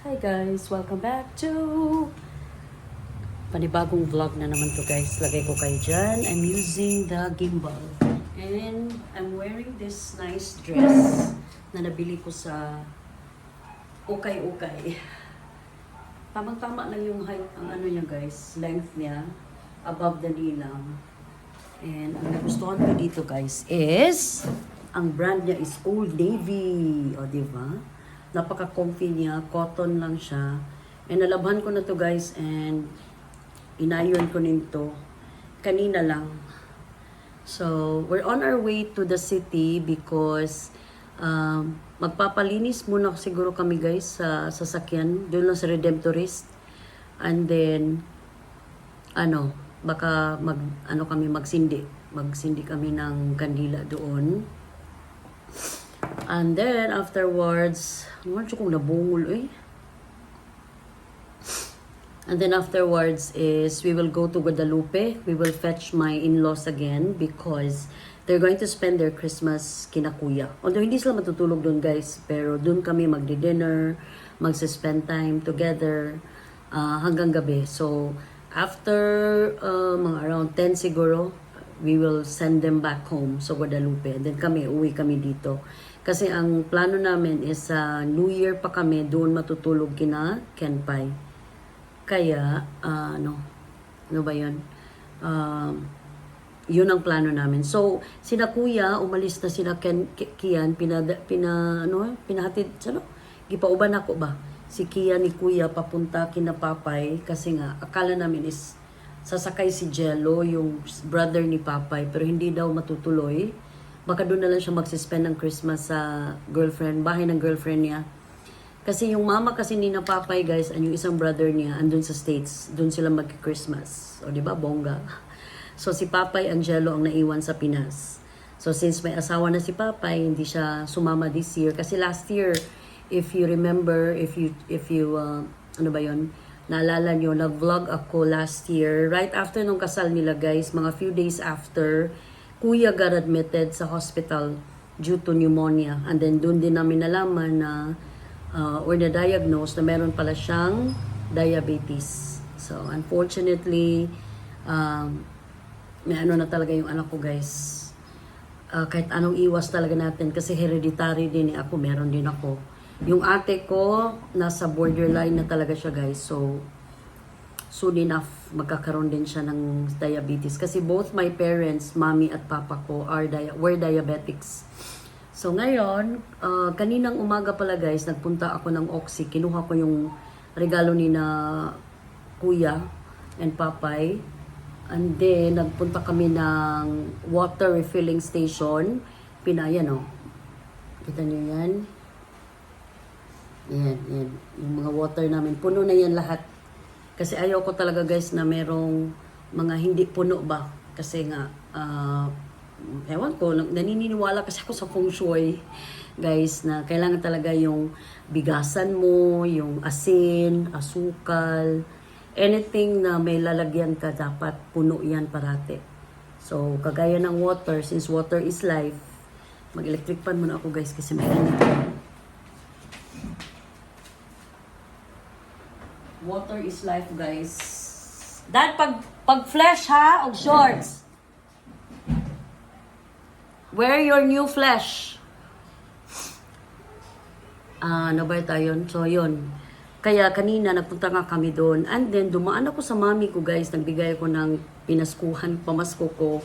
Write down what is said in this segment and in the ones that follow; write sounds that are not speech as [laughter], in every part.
Hi guys! Welcome back to panibagong vlog na naman to guys. Lagay ko kayo dyan. I'm using the gimbal. And I'm wearing this nice dress na nabili ko sa ukay-ukay. Tamang-tama lang yung height, ang ano niya guys, length niya, above the knee lang. And ang nagustuhan ko dito guys is, ang brand niya is Old Navy. O, di ba? Napaka-comfy niya, cotton lang siya. And nalabhan ko na to guys and inayon ko nito kanina lang. So, we're on our way to the city because um, magpapalinis muna siguro kami guys sa sasakyan. Doon lang sa Redemptorist. And then, ano, baka mag, ano kami magsindi. Magsindi kami ng kandila doon. And then, afterwards, ano kung nabungol eh. And then afterwards is we will go to Guadalupe. We will fetch my in-laws again because they're going to spend their Christmas kina kuya. Although hindi sila matutulog doon guys, pero doon kami magdi-dinner, magse-spend time together ah, hanggang gabi. So after uh, mga around 10 siguro, we will send them back home sa Guadalupe. And then kami, uwi kami dito. Kasi ang plano namin is sa New Year pa kami doon matutulog kina Kenpai. Kaya, ah, ano, ano ba yun? Um, yun ang plano namin. So, sina kuya, umalis na sila Ken, Ki- Kian, pina, pina, ano, pinahatid, ano, gipauban ako ba? Si Kian ni kuya papunta kina Papay kasi nga, akala namin is sasakay si Jello, yung brother ni Papay, pero hindi daw matutuloy. Baka doon na lang siya magsispend ng Christmas sa girlfriend, bahay ng girlfriend niya. Kasi yung mama kasi ni na Papay guys, and yung isang brother niya andun sa States, doon sila mag-Christmas. O di ba bongga. So si Papay Angelo ang naiwan sa Pinas. So since may asawa na si Papay, hindi siya sumama this year kasi last year if you remember, if you if you uh, ano ba 'yon? Naalala nyo, nag-vlog ako last year, right after nung kasal nila guys, mga few days after, kuya got admitted sa hospital due to pneumonia. And then doon din namin nalaman na uh, or na-diagnose na meron pala siyang diabetes. So, unfortunately, um, may ano na talaga yung anak ko, guys. Uh, kahit anong iwas talaga natin kasi hereditary din eh. ako, meron din ako. Yung ate ko, nasa borderline na talaga siya, guys. So, soon enough, magkakaroon din siya ng diabetes. Kasi both my parents, mommy at papa ko, are dia- were diabetics. So ngayon, uh, kaninang umaga pala guys, nagpunta ako ng Oxy. Kinuha ko yung regalo ni na kuya and papay. And then, nagpunta kami ng water refilling station. Pinayan, oh. Kita niyo yan? Yan, yan. Yung mga water namin. Puno na yan lahat. Kasi ayaw ko talaga guys na merong mga hindi puno ba. Kasi nga, ah, ewan ko, nan- naniniwala kasi ako sa feng shui, guys, na kailangan talaga yung bigasan mo, yung asin, asukal, anything na may lalagyan ka, dapat puno yan parate. So, kagaya ng water, since water is life, mag-electric pan muna ako guys kasi may init. Water is life, guys. Dad, pag, pag flash ha, og shorts. Wear your new flesh. Ah, ano ba tayo? So, yun. Kaya kanina nagpunta nga kami doon. And then, dumaan ako sa mami ko, guys. Nagbigay ako ng pinaskuhan, pamasko ko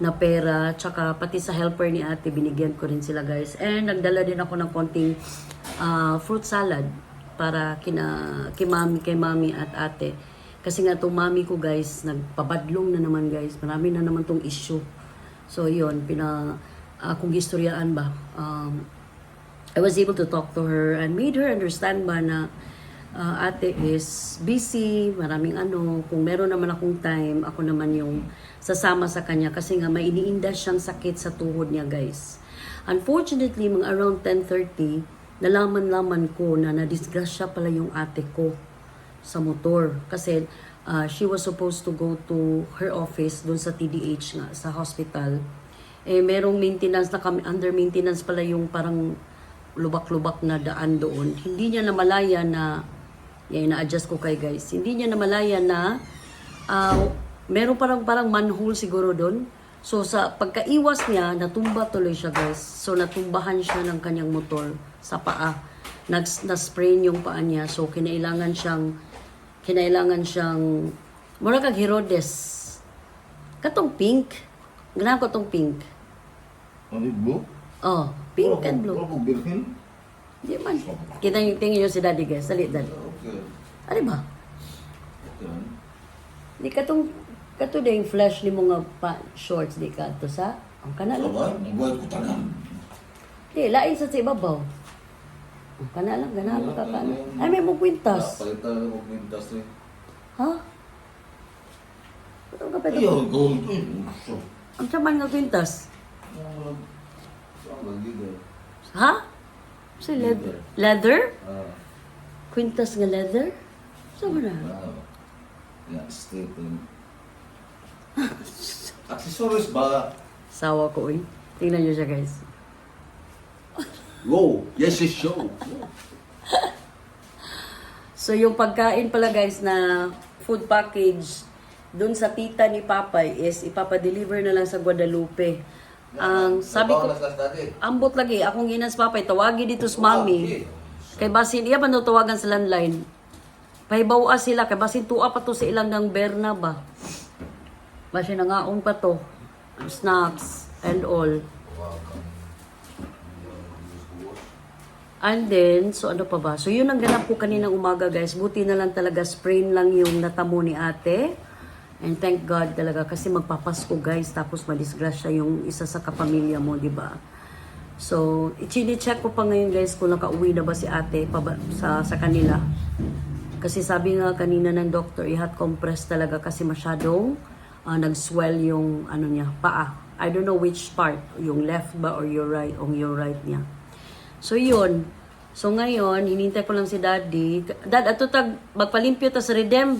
na pera. Tsaka pati sa helper ni ate, binigyan ko rin sila, guys. And nagdala din ako ng konting ah, fruit salad para kina, kay mami, kay mami at ate. Kasi nga itong mami ko, guys, nagpabadlong na naman, guys. Marami na naman tong issue. So, yun, pina, uh, kung gistoryaan ba, um, I was able to talk to her and made her understand ba na uh, ate is busy, maraming ano, kung meron naman akong time, ako naman yung sasama sa kanya kasi nga may iniinda siyang sakit sa tuhod niya, guys. Unfortunately, mga around 10.30, nalaman-laman ko na nadisgrasya pala yung ate ko sa motor. Kasi uh, she was supposed to go to her office doon sa TDH nga, sa hospital. Eh, merong maintenance na kami, under maintenance pala yung parang lubak-lubak na daan doon. Hindi niya namalaya na, yan, na-adjust ko kay guys, hindi niya namalaya na ah, meron parang parang manhole siguro doon. So sa pagkaiwas niya, natumba tuloy siya guys. So natumbahan siya ng kanyang motor sa paa. Nag na-sprain yung paa niya. So kinailangan siyang kinailangan siyang mura kag Herodes. Katong pink. Ganahan ko tong pink. Ano blue? Oh, pink and blue. Ano birkin? Di man. Kita yung tingin yung si daddy guys. Salit daddy. Okay. Ano ba? Okay. Di ka tong kato yung flash ni mga pa, shorts di ka to sa ang kana lang. Sabar, buat ko tanan. Di lain sa sa ibabaw. Kana lang ganahan ka kana. Ay may mo kwintas. Palitan mo mintas ni. Ha? Ano ka pwede? Ayaw, gold Ang tiyaman nga kwintas. Ha? Sa leather. Leather? Ah, Kwintas nga leather? Saan ba na? ah. Yeah, staple. Accessories ba? Sawa ko eh. Tingnan nyo siya guys. Go! Yes, yes, show! [laughs] So yung pagkain pala guys na food package dun sa tita ni Papay is ipapadeliver na lang sa Guadalupe. Ang sabi ko, ambot lagi, akong ginas Papay, tawagi dito sa mami. Kay basin, iya pa tawagan sa landline. Pahibawa sila, kay basin tuwa pa to sa ilang ng Berna ba. Basin nangaon pa to. Snacks and all. And then, so ano pa ba? So yun ang ganap ko kaninang umaga guys. Buti na lang talaga sprain lang yung natamo ni ate. And thank God talaga kasi magpapasko guys tapos madisgrasya yung isa sa kapamilya mo, di ba? So, i-check ko pa ngayon guys kung nakauwi na ba si ate pa ba- sa, sa kanila. Kasi sabi nga kanina ng doctor, i-hot compress talaga kasi masyadong ah, nag-swell yung ano niya, paa. I don't know which part, yung left ba or your right, o your right niya. So yun. So ngayon, hinintay ko lang si daddy. Dad, ato tag, magpalimpyo ta sa Redem.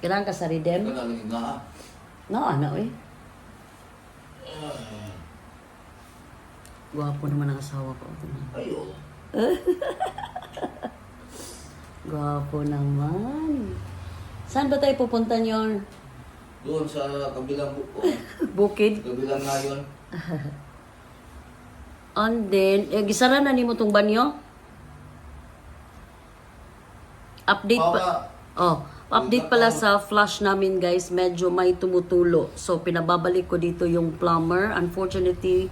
Kailangan ka sa Redem? No, ano eh. Gwapo naman ang asawa ko. Ayo. [laughs] Gwapo naman. Saan ba tayo pupunta nyon? Doon sa kabilang. [laughs] Bukid? Kabilang ngayon. [laughs] And then, eh, gisara na ni mo tong banyo? Update pa. Oh, update pala sa flush namin guys, medyo may tumutulo. So pinababalik ko dito yung plumber. Unfortunately,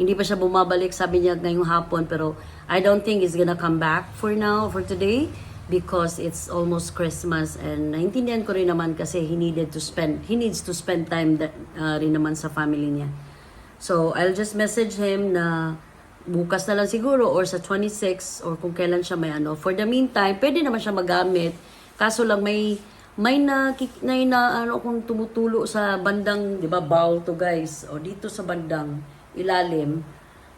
hindi pa siya bumabalik sabi niya ngayong hapon pero I don't think he's gonna come back for now for today because it's almost Christmas and naintindihan ko rin naman kasi he needed to spend he needs to spend time that, uh, rin naman sa family niya. So, I'll just message him na bukas na lang siguro or sa 26 or kung kailan siya may ano. For the meantime, pwede naman siya magamit. Kaso lang may may na, may na ano kung tumutulo sa bandang, 'di ba, bowl to guys. O dito sa bandang ilalim,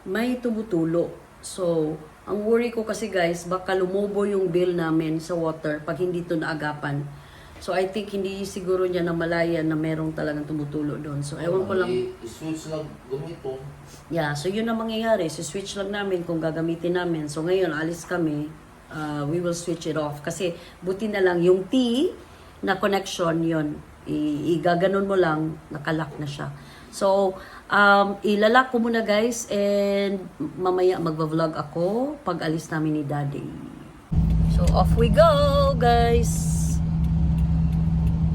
may tumutulo. So, ang worry ko kasi guys, baka lumobo yung bill namin sa water pag hindi to naagapan. So, I think hindi siguro niya namalaya na merong talagang tumutulo doon. So, ewan ko lang. I-switch lang gumito. Yeah, so yun ang mangyayari. So switch lang namin kung gagamitin namin. So ngayon, alis kami. Uh, we will switch it off. Kasi buti na lang yung T na connection yun. I- igaganon mo lang, nakalak na siya. So, um, ilalak ko muna guys and mamaya magva-vlog ako pag alis namin ni Daddy. So, off we go guys!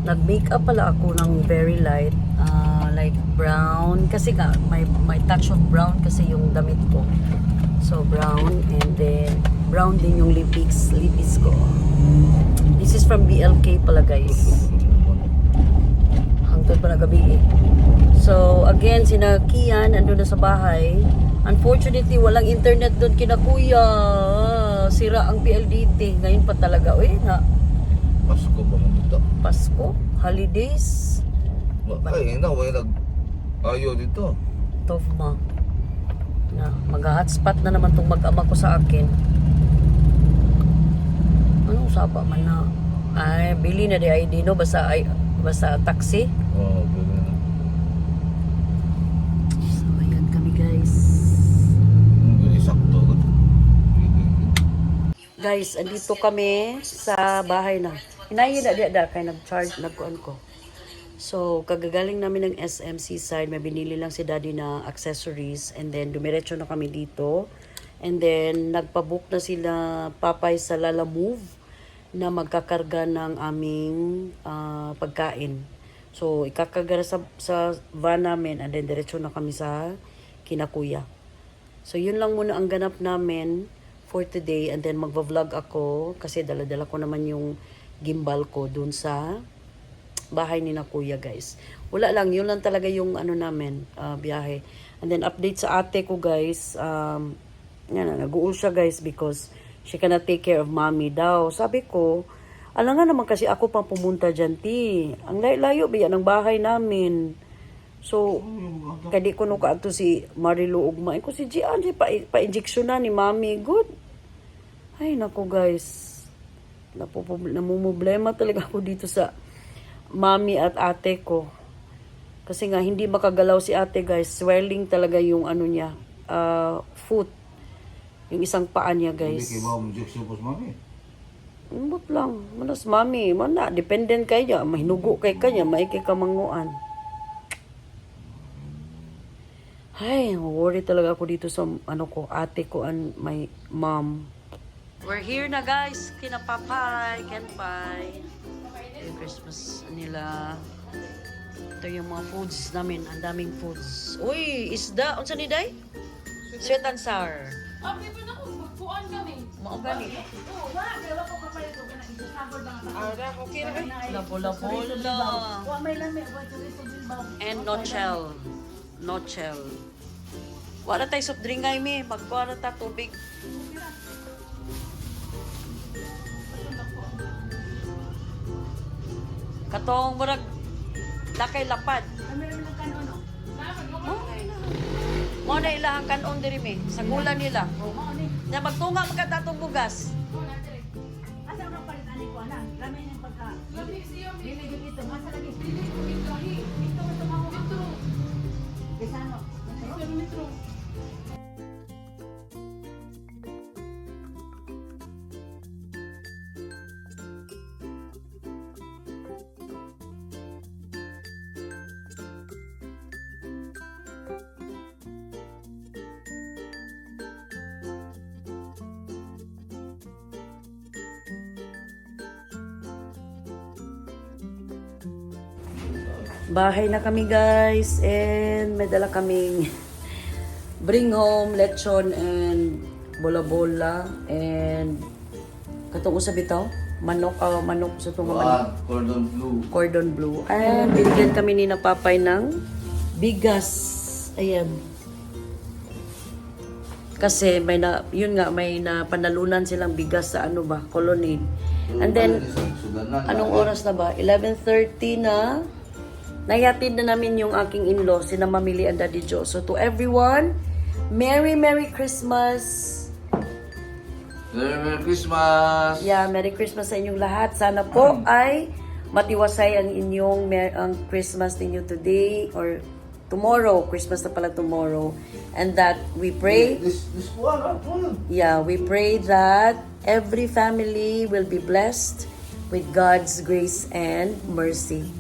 Nag-makeup pala ako ng very light, ah, like brown. Kasi nga, may, may touch of brown kasi yung damit ko. So, brown. And then, brown din yung lipis, lipis ko. This is from BLK pala, guys. Hangtod pa na gabi eh. So, again, sina Kian, ando na sa bahay. Unfortunately, walang internet doon kina kuya. Sira ang PLDT. Ngayon pa talaga. Uy, na, Pasko ba mo? Pasko, holidays. Diba? Ay, na, may nag... Ayaw dito. Tovma. Na, mag-hotspot na naman tong mag-ama ko sa akin. Ano usapa man na? Ay, bili na di ID no, basta, ay, basta taxi. Oo, oh, bili na. So, ayan kami guys. Sakto. Guys, andito kami sa bahay na. Hinayin na diya kay nag-charge, nagkuhan ko. So, kagagaling namin ng SMC side, may binili lang si daddy na accessories and then dumiretso na kami dito. And then, nagpabook na sila papay sa Lala Move na magkakarga ng aming ah, pagkain. So, ikakarga na sa, sa van namin and then diretso na kami sa Kinakuya. So, yun lang muna ang ganap namin for today and then magva-vlog ako kasi dala-dala ko naman yung gimbal ko dun sa bahay ni na kuya guys. Wala lang, yun lang talaga yung ano namin, ah, biyahe. And then update sa ate ko guys, um, yan na, nag-uul siya guys because she cannot take care of mommy daw. Sabi ko, alam nga naman kasi ako pang pumunta dyan, ti. Ang layo-layo ba yan ang bahay namin. So, kadi ko no kaadto si Marilu ugma. Ko si Gian, si pa, pa-injection na ni mami. Good. Ay, nako guys. Namumblema talaga ako dito sa mami at ate ko. Kasi nga, hindi makagalaw si ate guys. Swelling talaga yung ano niya, ah, foot. Yung isang paa niya Hindi guys. kayo ba injection po sa mami? Umbot lang. Manas mami, mana, dependent kaya. Mahinugo kay kanya, maikay ka manguan. Ay, worry talaga ako dito sa ano ko, ate ko and my mom. We're here na guys, kina Papay, Kenpay. Yung Christmas nila. Ito yung mga foods namin, ang daming foods. Uy, isda, unsa ni day? Sweet and sour. Ah, ba na kung magkuhan kami? Mao gani. Oo, wala. Dalawa ko kapalit ko na isasabod na nga. Ah, okay na kayo. Labola-bola. Wa may lami, wa chorizo bilbao. And nochel. Nochel. Wala tayo soft drink ngay mi. Magkuha na ta tubig. Katong murag lakay lapad. No? Mo na ilahang kanon diri mi sa gula nila. Na magtunga man katatong bugas. Asa Bahay na kami guys and may dala kaming bring home lechon and bola-bola and katong usab bitaw manok ah, manok sa tunga manok? Cordon blue. cordon bleu and binigyan kami ni na papay ng bigas ayan kasi may na yun nga may na panalunan silang bigas sa ano ba colonnade and then. Anong oras na ba? 11.30 na. Nayatid na namin yung aking in-law, sina Mamili and Daddy Joe. So to everyone, Merry Merry Christmas! Merry Merry Christmas! Yeah, Merry Christmas sa inyong lahat. Sana po ay matiwasay ang inyong ang Christmas ninyo today or tomorrow. Christmas na pala tomorrow. And that we pray This, this one, ah, one. Yeah, we pray that every family will be blessed with God's grace and mercy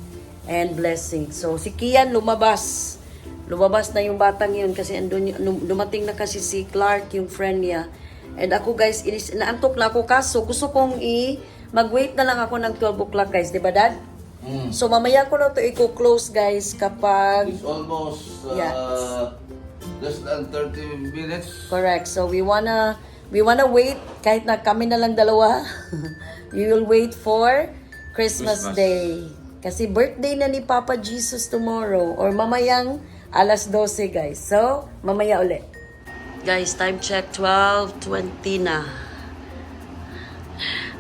and blessing. So, si Kian lumabas. Lumabas na yung batang yun kasi andun, dumating na kasi si Clark, yung friend niya. And ako guys, inis, naantok na ako kaso gusto kong i mag-wait na lang ako ng 12 o'clock guys, di ba dad? Mm. So mamaya ko na to i-close guys kapag It's almost uh, Yeah. less than 30 minutes. Correct. So we wanna we wanna wait kahit na kami na lang dalawa. [laughs] we will wait for Christmas, Christmas. Day. Kasi birthday na ni Papa Jesus tomorrow or mamayang alas 12 guys. So, mamaya ulit. Guys, time check 12:20 na.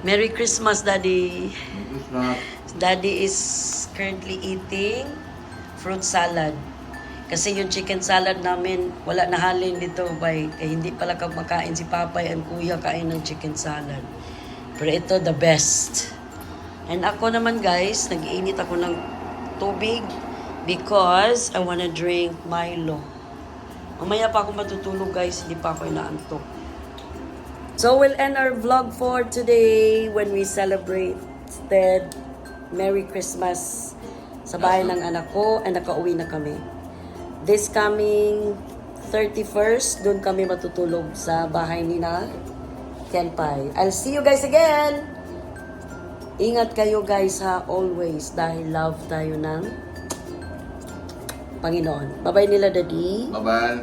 Merry Christmas, Daddy. Christmas. Daddy is currently eating fruit salad. Kasi yung chicken salad namin, wala na halin dito. Bay. Kaya hindi pala kag makain si Papay and Kuya kain ng chicken salad. Pero ito, the best. And ako naman guys, nag-iinit ako ng tubig because I wanna drink Milo. Mamaya pa ako matutulog guys, hindi pa ako inaantok. So we'll end our vlog for today when we celebrated Merry Christmas sa bahay ng anak ko and nakauwi na kami. This coming 31st, doon kami matutulog sa bahay ni na Kenpai. I'll see you guys again! Ingat kayo guys ha, always, dahil love tayo ng Panginoon. Bye-bye nila, Daddy. Bye-bye.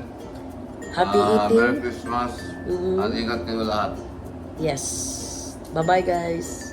Happy Ah, eating. Merry Christmas. Mhm. At ingat kayo lahat. Yes. Bye-bye, guys.